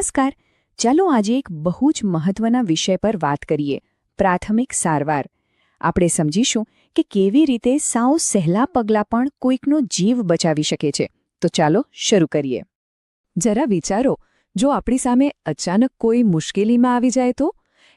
નમસ્કાર. ચાલો આજે એક બહુ જ મહત્વના વિષય પર વાત કરીએ, પ્રાથમિક સારવાર. આપણે સમજીશું કે કેવી રીતે સાવ સહેલા પગલાં પણ કોઈકનો જીવ બચાવી શકે છે. તો ચાલો શરૂ કરીએ. જરા વિચારો, જો આપણી સામે અચાનક કોઈ મુશ્કેલીમાં આવી જાય તો?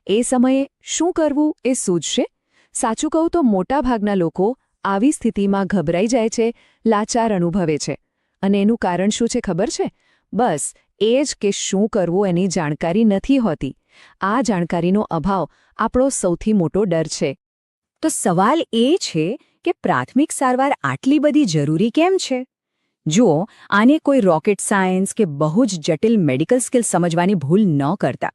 એ સમયે શું કરવું એ સૂઝશે સાચું કહું તો મોટાભાગના લોકો આવી સ્થિતિમાં ગભરાઈ જાય છે, લાચાર અનુભવે છે. અને એનું કારણ શું છે ખબર છે? બસ એ જ કે શું કરવું એની જાણકારી નથી હોતી. આ જાણકારીનો અભાવ આપણો સૌથી મોટો ડર છે. તો સવાલ એ છે કે પ્રાથમિક સારવાર આટલી બધી જરૂરી કેમ છે? જુઓ, આને કોઈ રોકેટ સાયન્સ કે બહુ જ જટિલ મેડિકલ સ્કિલ સમજવાની ભૂલ ન કરતા.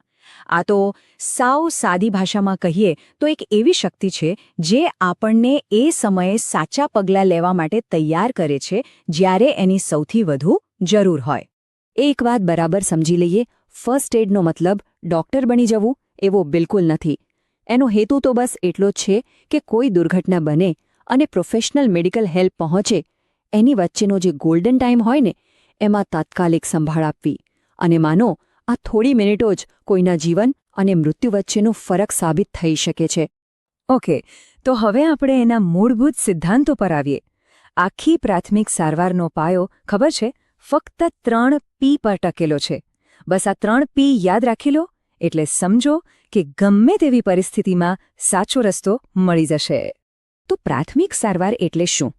આ તો સાવ સાદી ભાષામાં કહીએ તો એક એવી શક્તિ છે જે આપણને એ સમયે સાચા પગલાં લેવા માટે તૈયાર કરે છે જ્યારે એની સૌથી વધુ જરૂર હોય. એક વાત બરાબર સમજી લઈએ ફર્સ્ટ એડનો મતલબ ડોક્ટર બની જવું એવો બિલકુલ નથી. એનો હેતુ તો બસ એટલો જ છે કે કોઈ દુર્ઘટના બને અને પ્રોફેશનલ મેડિકલ હેલ્પ પહોંચે, એની વચ્ચેનો જે ગોલ્ડન ટાઈમ હોય ને, એમાં તાત્કાલિક સંભાળ આપવી. અને માનો, આ થોડી મિનિટો જ કોઈના જીવન અને મૃત્યુ વચ્ચેનો ફરક સાબિત થઈ શકે છે. ઓકે, તો હવે આપણે એના મૂળભૂત સિદ્ધાંતો પર આવીએ. આખી પ્રાથમિક સારવારનો પાયો ખબર છે? ફક્ત ત્રણ પી પર ટકેલો છે. બસ આ ત્રણ પી યાદ રાખી લો એટલે સમજો કે ગમે તેવી પરિસ્થિતિમાં સાચો રસ્તો મળી જશે. તો પ્રાથમિક સારવાર એટલે શું?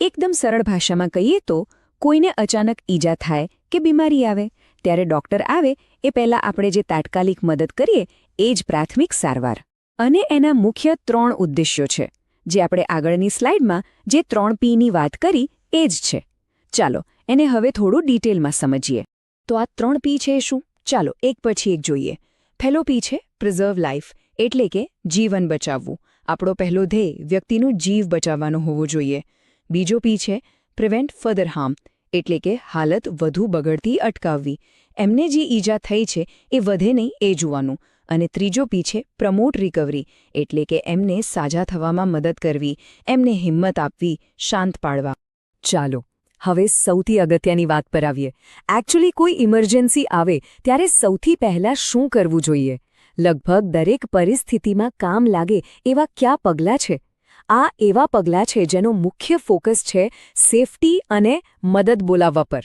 એકદમ સરળ ભાષામાં કહીએ તો, કોઈને અચાનક ઈજા થાય કે બીમારી આવે, ત્યારે ડોક્ટર આવે એ પહેલાં આપણે જે તાત્કાલિક મદદ કરીએ એ જ પ્રાથમિક સારવાર. અને એના મુખ્ય ત્રણ ઉદ્દેશ્યો છે. જે આપણે આગળની સ્લાઇડમાં જે ત્રણ પીની વાત કરી એ જ છે. ચાલો એને હવે થોડું ડિટેલમાં સમજીએ. તો આ ત્રણ પી છે શું? ચાલો, એક પછી એક જોઈએ. પહેલો પી છે પ્રિઝર્વ લાઈફ એટલે કે જીવન બચાવવું. આપણો પહેલો ધ્યેય, વ્યક્તિનું જીવ બચાવવાનો હોવો જોઈએ. બીજો પી છે પ્રિવેન્ટ ફર્ધર હાર્મ એટલે કે હાલત વધુ બગડતી અટકાવવી. એમને જે ઈજા થઈ છે, એ વધે નહીં એ જોવાનું. અને ત્રીજો પી છે પ્રમોટ રિકવરી એટલે કે એમને સાજા થવામાં મદદ કરવી. એમને હિંમત આપવી, શાંત પાડવા. ચાલો હવે સૌથી અગત્યની વાત પર આવીએ. એકચ્યુઅલી કોઈ ઇમરજન્સી આવે, ત્યારે સૌથી પહેલાં શું કરવું જોઈએ? લગભગ દરેક પરિસ્થિતિમાં કામ લાગે એવા કયા પગલાં છે? આ એવા પગલાં છે જેનો મુખ્ય ફોકસ છે સેફટી અને મદદ બોલાવવા પર.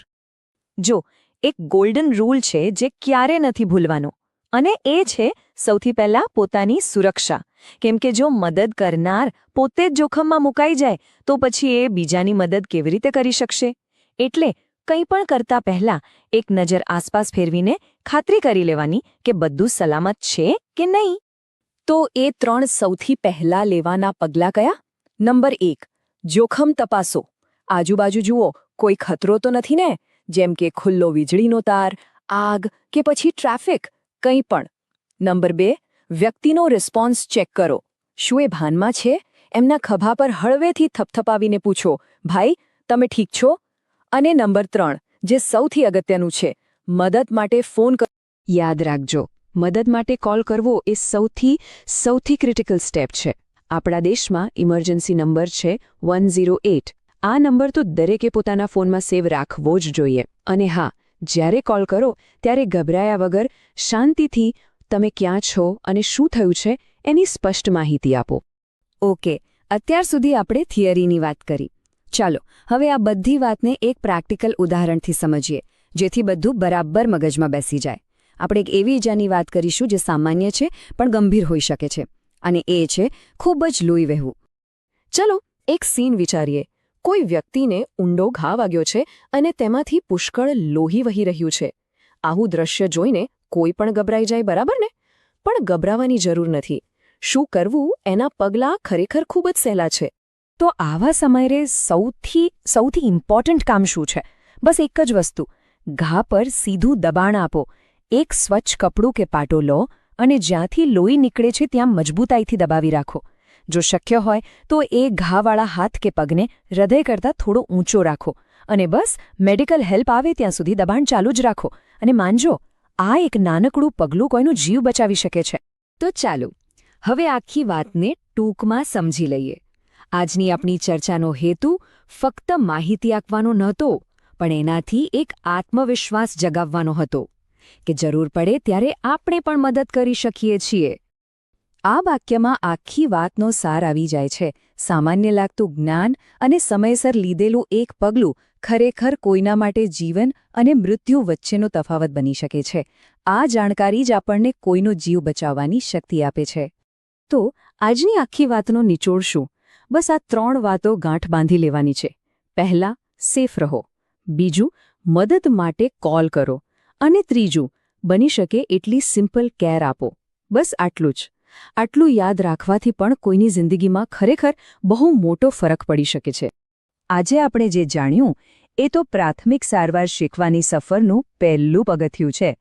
જો, એક ગોલ્ડન રૂલ છે જે ક્યારે નથી ભૂલવાનો. અને એ છે સૌથી પહેલાં પોતાની સુરક્ષા. કેમ કે જો મદદ કરનાર પોતે જ જોખમમાં મુકાઈ જાય, તો પછી એ બીજાની મદદ કેવી રીતે કરી શકશે? એટલે કંઈ પણ કરતા પહેલા એક નજર આસપાસ ફેરવીને ખાતરી કરી લેવાની કે બધું સલામત છે કે નહીં? તો એ ત્રણ સૌથી પહેલા લેવાના પગલાં કયા? નંબર એક, જોખમ તપાસો. આજુબાજુ જુઓ, કોઈ ખતરો તો નથી ને? જેમ કે ખુલ્લો વીજળીનો તાર, આગ કે પછી ટ્રાફિક, કંઈ પણ. નંબર બે વ્યક્તિનો રિસ્પોન્સ ચેક કરો. શું એ ભાનમાં છે? એમના ખભા પર હળવેથી થપથપાવીને પૂછો, ભાઈ, તમે ઠીક છો? અને નંબર ત્રણ, જે સૌથી અગત્યનું છે, મદદ માટે ફોન યાદ રાખજો, મદદ માટે કોલ કરવો એ સૌથી સૌથી ક્રિટિકલ સ્ટેપ છે. આપણા દેશમાં ઇમરજન્સી નંબર છે વન આ નંબર તો દરેકે પોતાના ફોનમાં સેવ રાખવો જ જોઈએ. અને હા, જ્યારે કોલ કરો, ત્યારે ગભરાયા વગર શાંતિથી તમે ક્યાં છો અને શું થયું છે, એની સ્પષ્ટ માહિતી આપો. ઓકે, અત્યાર સુધી આપણે થિયરીની વાત કરી. ચાલો, હવે આ બધી વાતને એક પ્રેક્ટિકલ ઉદાહરણથી સમજીએ, જેથી બધું બરાબર મગજમાં બેસી જાય. આપણે એક એવી ઈજાની વાત કરીશું જે સામાન્ય છે, પણ ગંભીર હોઈ શકે છે, અને એ છે ખૂબ જ લોહી વહેવું. ચલો, એક સીન વિચારીએ. કોઈ વ્યક્તિને ઊંડો ઘા વાગ્યો છે અને તેમાંથી પુષ્કળ લોહી વહી રહ્યું છે. આવું દ્રશ્ય જોઈને કોઈ પણ ગભરાઈ જાય, બરાબર ને? પણ ગભરાવાની જરૂર નથી. શું કરવું એના પગલાં ખરેખર ખૂબ જ સહેલા છે. તો આવા સમયે સૌથી સૌથી ઇમ્પોર્ટન્ટ કામ શું છે? બસ એક જ વસ્તુ. ઘા પર સીધું દબાણ આપો. એક સ્વચ્છ કપડું કે પાટો લો અને જ્યાંથી લોહી નીકળે છે ત્યાં મજબૂતાઈથી દબાવી રાખો. જો શક્ય હોય તો એ ઘાવાળા હાથ કે પગને હૃદય કરતાં થોડો ઊંચો રાખો. અને બસ મેડિકલ હેલ્પ આવે ત્યાં સુધી દબાણ ચાલુ જ રાખો. અને માનજો આ એક નાનકડું પગલું કોઈનું જીવ બચાવી શકે છે. તો ચાલો, હવે આખી વાતને ટૂંકમાં સમજી લઈએ. આજની આપણી ચર્ચાનો હેતુ ફક્ત માહિતી આપવાનો નહોતો, પણ એનાથી એક આત્મવિશ્વાસ જગાવવાનો હતો, કે જરૂર પડે ત્યારે આપણે પણ મદદ કરી શકીએ છીએ. આ વાક્યમાં આખી વાતનો સાર આવી જાય છે. સામાન્ય લાગતું જ્ઞાન અને સમયસર લીધેલું એક પગલું ખરેખર કોઈના માટે જીવન અને મૃત્યુ વચ્ચેનો તફાવત બની શકે છે. આ જાણકારી જ આપણને કોઈનો જીવ બચાવવાની શક્તિ આપે છે. તો, આજની આખી વાતનો નિચોડ શું? બસ આ ત્રણ વાતો ગાંઠ બાંધી લેવાની છે. પહેલા, સેફ રહો. બીજું, મદદ માટે કોલ કરો. અને ત્રીજું, બની શકે એટલી સિમ્પલ કેર આપો. બસ આટલું જ. આટલું યાદ રાખવાથી પણ કોઈની જિંદગીમાં ખરેખર બહુ મોટો ફરક પડી શકે છે. આજે આપણે જે જાણ્યું, એ તો પ્રાથમિક સારવાર શીખવાની સફરનું પહેલું પગથિયું છે.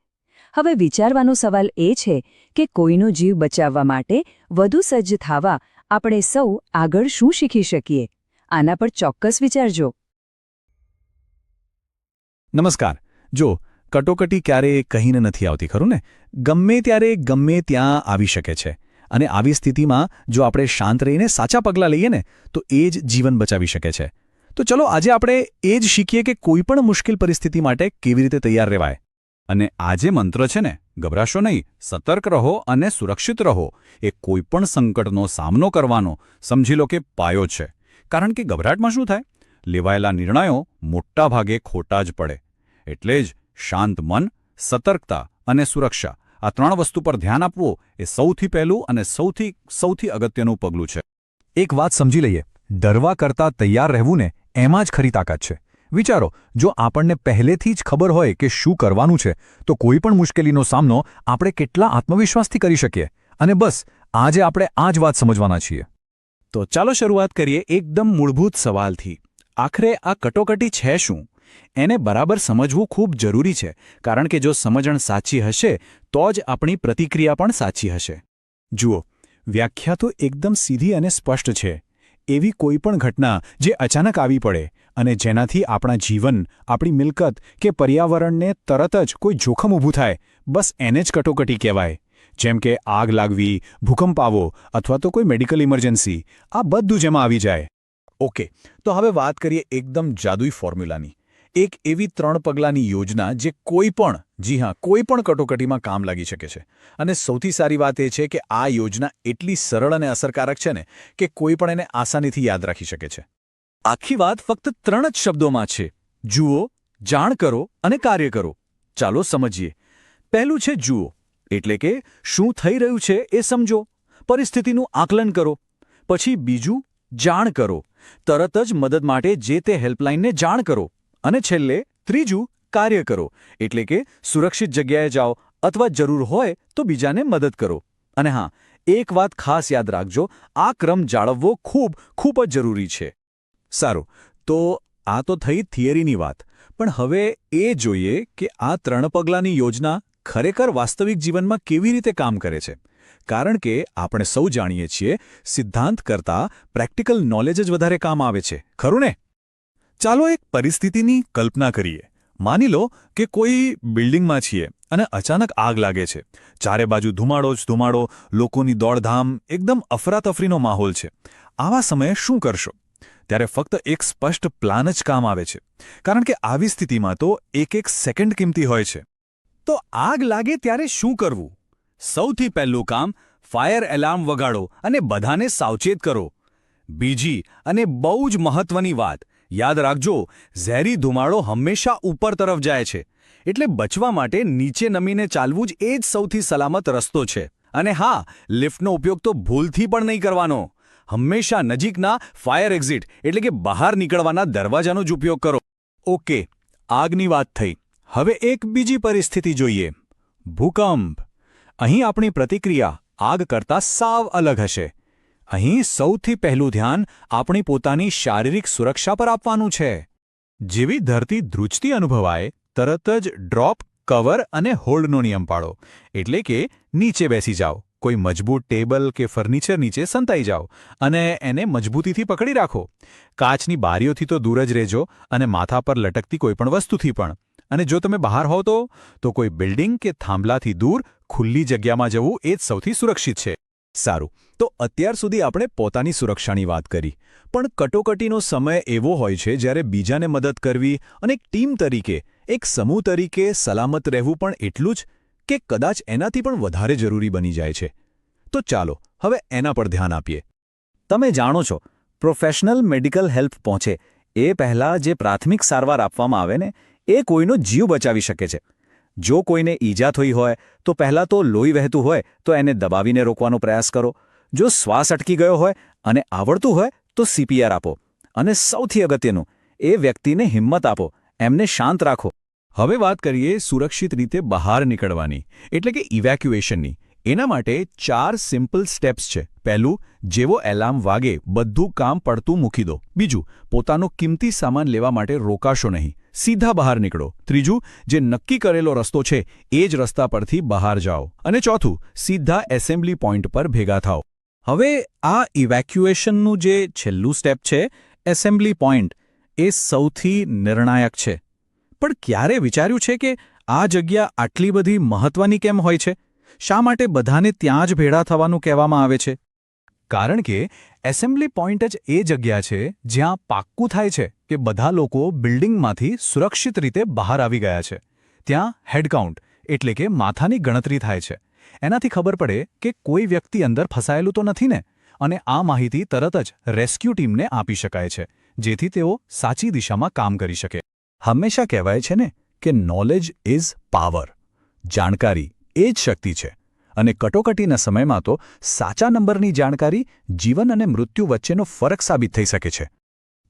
હવે વિચારવાનો સવાલ એ છે કે કોઈનો જીવ બચાવવા માટે વધુ સજ્જ થવા આપણે સૌ આગળ શું શીખી શકીએ? આના પર ચોક્કસ વિચારજો. નમસ્કાર. જો, કટોકટી ક્યારેય કહીને નથી આવતી, ખરું ને? ગમે ત્યારે ગમે ત્યાં આવી શકે છે. અને આવી સ્થિતિમાં જો આપણે શાંત રહીને સાચા પગલાં લઈએ ને, તો એ જ જીવન બચાવી શકે છે. તો ચલો આજે આપણે એ જ શીખીએ કે કોઈપણ મુશ્કેલ પરિસ્થિતિ માટે કેવી રીતે તૈયાર રહેવાય. અને આ જે મંત્ર છે ને, ગભરાશો નહીં, સતર્ક રહો અને સુરક્ષિત રહો, એ કોઈપણ સંકટનો સામનો કરવાનો, સમજી લો કે પાયો છે. કારણ કે ગભરાટમાં શું થાય? લેવાયેલા નિર્ણયો મોટાભાગે ખોટા જ પડે. એટલે જ શાંત મન, સતર્કતા અને સુરક્ષા આ ત્રણ વસ્તુ પર ધ્યાન આપવું એ સૌથી પહેલું અને સૌથી સૌથી અગત્યનું પગલું છે. એક વાત સમજી લઈએ. ડરવા કરતાં તૈયાર રહેવું ને એમાં જ ખરી તાકાત છે. વિચારો, જો આપણને પહેલેથી જ ખબર હોય કે શું કરવાનું છે, તો કોઈ પણ મુશ્કેલીનો સામનો આપણે કેટલા આત્મવિશ્વાસથી કરી શકીએ? અને બસ, આજે આપણે આ જ વાત સમજવાના છીએ. તો ચાલો શરૂઆત કરીએ એકદમ મૂળભૂત સવાલથી. આખરે આ કટોકટી છે શું? એને બરાબર સમજવું ખૂબ જરૂરી છે, કારણ કે જો સમજણ સાચી હશે, તો જ આપણી પ્રતિક્રિયા પણ સાચી હશે. જુઓ, વ્યાખ્યા તો એકદમ સીધી અને સ્પષ્ટ છે. એવી કોઈ પણ ઘટના જે અચાનક આવી પડે અને જેનાથી આપણા જીવન, આપણી મિલકત કે પર્યાવરણને તરત જ કોઈ જોખમ ઊભું થાય, બસ એને જ કટોકટી કહેવાય. જેમ કે આગ લાગવી, ભૂકંપ આવો અથવા તો કોઈ મેડિકલ ઇમરજન્સી, આ બધું જેમાં આવી જાય. ઓકે, તો હવે વાત કરીએ એકદમ જાદુઈ ફોર્મ્યુલાની. એક એવી ત્રણ પગલાંની યોજના જે કોઈ પણ, જી હા, કોઈ પણ કટોકટીમાં કામ લાગી શકે છે. અને સૌથી સારી વાત એ છે કે આ યોજના એટલી સરળ અને અસરકારક છે ને કે કોઈ પણ એને આસાનીથી યાદ રાખી શકે છે. આખી વાત ફક્ત ત્રણ જ શબ્દોમાં છે. જુઓ, જાણ કરો અને કાર્ય કરો. ચાલો સમજીએ. પહેલું છે જુઓ. એટલે કે શું થઈ રહ્યું છે એ સમજો. પરિસ્થિતિનું આકલન કરો. પછી બીજું, જાણ કરો. તરત જ મદદ માટે જે તે હેલ્પલાઇનને જાણ કરો. અને છેલ્લે ત્રીજું કાર્ય કરો, એટલે કે સુરક્ષિત જગ્યાએ જાઓ અથવા જરૂર હોય તો બીજાને મદદ કરો. અને હા, એક વાત ખાસ યાદ રાખજો, આ ક્રમ જાળવવો ખૂબ ખૂબ જ જરૂરી છે. સારું, તો આ તો થઈ થિયરીની વાત, પણ હવે એ જોઈએ કે આ ત્રણ પગલાંની યોજના ખરેખર વાસ્તવિક જીવનમાં કેવી રીતે કામ કરે છે. કારણ કે આપણે સૌ જાણીએ છીએ સિદ્ધાંત કરતાં પ્રેક્ટિકલ નોલેજ જ વધારે કામ આવે છે, ખરું ને? ચાલો એક પરિસ્થિતિની કલ્પના કરીએ. માની લો કે કોઈ બિલ્ડિંગમાં છીએ અને અચાનક આગ લાગે છે. ચારે બાજુ ધુમાડો જ ધુમાડો, લોકોની દોડધામ, એકદમ અફરાતફરીનો માહોલ છે. આવા સમયે શું કરશો? ત્યારે ફક્ત એક સ્પષ્ટ પ્લાન જ કામ આવે છે. કારણ કે આવી સ્થિતિમાં તો એક એક સેકન્ડ કિંમતી હોય છે. તો આગ લાગે ત્યારે શું કરવું? સૌથી પહેલું કામ, ફાયર એલાર્મ વગાડો અને બધાને સાવચેત કરો. બીજી અને બહુ જ મહત્વની વાત યાદ રાખજો, ઝેરી ધુમાડો હંમેશા ઉપર તરફ જાય છે. એટલે બચવા માટે નીચે નમીને ચાલવું જ એ જ સૌથી સલામત રસ્તો છે. અને હા, લિફ્ટનો ઉપયોગ તો ભૂલથી પણ નહીં કરવાનો. હંમેશા નજીકના ફાયર એક્ઝિટ, એટલે કે બહાર નીકળવાના દરવાજાનો જ ઉપયોગ કરો. ઓકે, આગની વાત થઈ. હવે એક બીજી પરિસ્થિતિ જોઈએ. ભૂકંપ. અહીં આપણી પ્રતિક્રિયા આગ કરતાં સાવ અલગ હશે. અહીં સૌથી પહેલું ધ્યાન આપણી પોતાની શારીરિક સુરક્ષા પર આપવાનું છે. જેવી ધરતી ધ્રુજતી અનુભવાય, તરત જ ડ્રોપ, કવર અને હોલ્ડનો નિયમ પાળો. એટલે કે નીચે બેસી જાઓ. કોઈ મજબૂત ટેબલ કે ફર્નિચર નીચે સંતાઈ જાઓ અને એને મજબૂતીથી પકડી રાખો. કાચની બારીઓથી તો દૂર જ રહેજો અને માથા પર લટકતી કોઈપણ વસ્તુથી પણ. અને જો તમે બહાર હો તો તો કોઈ બિલ્ડિંગ કે થાંભલાથી દૂર, ખુલ્લી જગ્યામાં જવું એ જ સૌથી સુરક્ષિત છે. સારું. તો અત્યાર સુધી આપણે પોતાની સુરક્ષાની વાત કરી. પણ કટોકટીનો સમય એવો હોય છે જ્યારે બીજાને મદદ કરવી અને એક ટીમ તરીકે, એક સમૂહ તરીકે સલામત રહેવું પણ એટલું જ કે કદાચ એનાથી પણ વધારે જરૂરી બની જાય છે. તો ચાલો, હવે એના પર ધ્યાન આપીએ. તમે જાણો છો, પ્રોફેશનલ મેડિકલ હેલ્પ પહોંચે. એ પહેલાં જે પ્રાથમિક સારવાર આપવામાં આવે ને, એ કોઈનો જીવ બચાવી શકે છે. જો કોઈને ઈજા થઈ હોય, તો પહેલાં તો લોહી વહેતું હોય, તો એને દબાવીને રોકવાનો પ્રયાસ કરો. જો શ્વાસ અટકી ગયો હોય અને આવડતું હોય, તો સીપીઆર આપો. અને સૌથી અગત્યનું, એ વ્યક્તિને હિંમત આપો, એમને શાંત રાખો. હવે વાત કરીએ સુરક્ષિત રીતે બહાર નીકળવાની, એટલે કે ઇવેક્યુએશનની. એના માટે ચાર સિમ્પલ સ્ટેપ્સ છે. પહેલું, જેવો એલાર્મ વાગે, બધું કામ પડતું મૂકી દો. બીજું, પોતાનો કિંમતી સામાન લેવા માટે રોકાશો નહીં. સીધા બહાર નીકળો. ત્રીજું, જે નક્કી કરેલો રસ્તો છે, એ જ રસ્તા પરથી બહાર જાઓ. અને ચોથું, સીધા એસેમ્બલી પોઈન્ટ પર ભેગા થાઓ. હવે આ ઇવેક્યુએશનનું જે છેલ્લું સ્ટેપ છે, એસેમ્બલી પોઈન્ટ, એ સૌથી નિર્ણાયક છે. પણ ક્યારે વિચાર્યું છે કે આ જગ્યા આટલી બધી મહત્વની કેમ હોય છે? શા માટે બધાને ત્યાં જ ભેળા થવાનું કહેવામાં આવે છે? કારણ કે એસેમ્બલી પોઈન્ટ જ એ જગ્યા છે જ્યાં પાક્કું થાય છે કે બધા લોકો બિલ્ડિંગમાંથી સુરક્ષિત રીતે બહાર આવી ગયા છે. ત્યાં હેડકાઉન્ટ એટલે કે માથાની ગણતરી થાય છે. એનાથી ખબર પડે કે કોઈ વ્યક્તિ અંદર ફસાયેલું તો નથી ને? અને આ માહિતી તરત જ રેસ્ક્યુ ટીમને આપી શકાય છે, જેથી તેઓ સાચી દિશામાં કામ કરી શકે. હંમેશા કહેવાય છે ને કે નોલેજ ઇઝ પાવર જાણકારી એ જ શક્તિ છે. અને કટોકટીના સમયમાં તો સાચા નંબરની જાણકારી, જીવન અને મૃત્યુ વચ્ચેનો ફરક સાબિત થઈ શકે છે.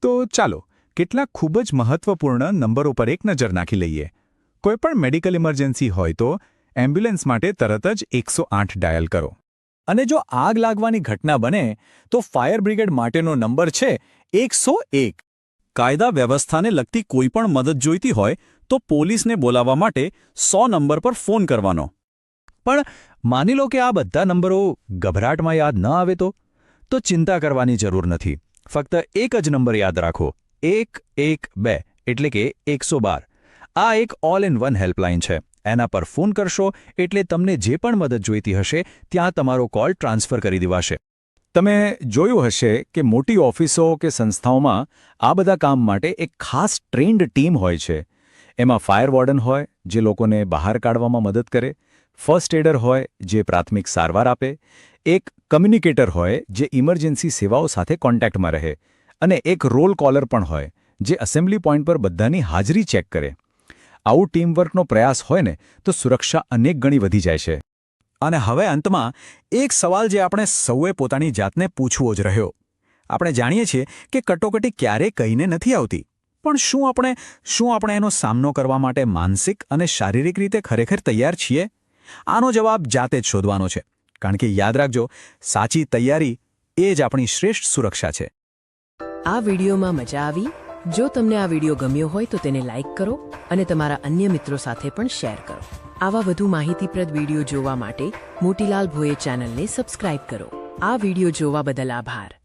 તો ચાલો, કેટલાક ખૂબ જ મહત્વપૂર્ણ નંબરો પર એક નજર નાખી લઈએ. કોઈપણ મેડિકલ ઇમરજન્સી હોય તો એમ્બ્યુલન્સ માટે તરત જ એકસો ડાયલ કરો. અને જો આગ લાગવાની ઘટના બને, તો ફાયર બ્રિગેડ માટેનો નંબર છે એકસો એક. કાયદા વ્યવસ્થાને લગતી કોઈપણ મદદ જોઈતી હોય, તો પોલીસને બોલાવવા માટે સો નંબર પર ફોન કરવાનો. પણ માની લો કે આ બધા નંબરો ગભરાટમાં યાદ ન આવે તો? તો ચિંતા કરવાની જરૂર નથી. ફક્ત એક જ નંબર યાદ રાખો. એક એક, બે, એટલે કે એકસો બાર. આ એક ઓલ ઇન વન હેલ્પલાઇન છે. એના પર ફોન કરશો એટલે તમને જે પણ મદદ જોઈતી હશે, ત્યાં તમારો કોલ ટ્રાન્સફર કરી દેવાશે. તમે જોયું હશે કે મોટી ઓફિસો કે સંસ્થાઓમાં આ બધા કામ માટે એક ખાસ ટ્રેન્ડ ટીમ હોય છે. એમાં ફાયર વોર્ડન હોય, જે લોકોને બહાર કાઢવામાં મદદ કરે ફર્સ્ટ એડર હોય, જે પ્રાથમિક સારવાર આપે, એક કમ્યુનિકેટર હોય, જે ઇમરજન્સી સેવાઓ સાથે કોન્ટેક્ટમાં રહે, અને એક રોલ કોલર પણ હોય, જે એસેમ્બલી પોઈન્ટ પર બધાની હાજરી ચેક કરે. આવું ટીમવર્કનો પ્રયાસ હોય ને, તો સુરક્ષા અનેક ગણી વધી જાય છે. અને હવે અંતમાં, એક સવાલ જે આપણે સૌએ પોતાની જાતને પૂછવો જ રહ્યો. આપણે જાણીએ છીએ કે કટોકટી ક્યારેય કહીને નથી આવતી. પણ શું આપણે શું આપણે એનો સામનો કરવા માટે માનસિક અને શારીરિક રીતે ખરેખર તૈયાર છીએ? આનો જવાબ જાતે જ શોધવાનો છે. કારણ કે યાદ રાખજો, સાચી તૈયારી એ જ આપણી શ્રેષ્ઠ સુરક્ષા છે. આ વિડીયોમાં મજા આવી? જો તમને આ વીડિયો ગમ્યો હોય તો તેને લાઇક કરો અને તમારા અન્ય મિત્રો સાથે પણ શેર કરો. આવા વધુ માહિતીપ્રદ વીડિયો જોવા માટે મોતીલાલ ભોએ ચેનલને સબસ્ક્રાઇબ કરો. આ વીડિયો જોવા બદલ આભાર.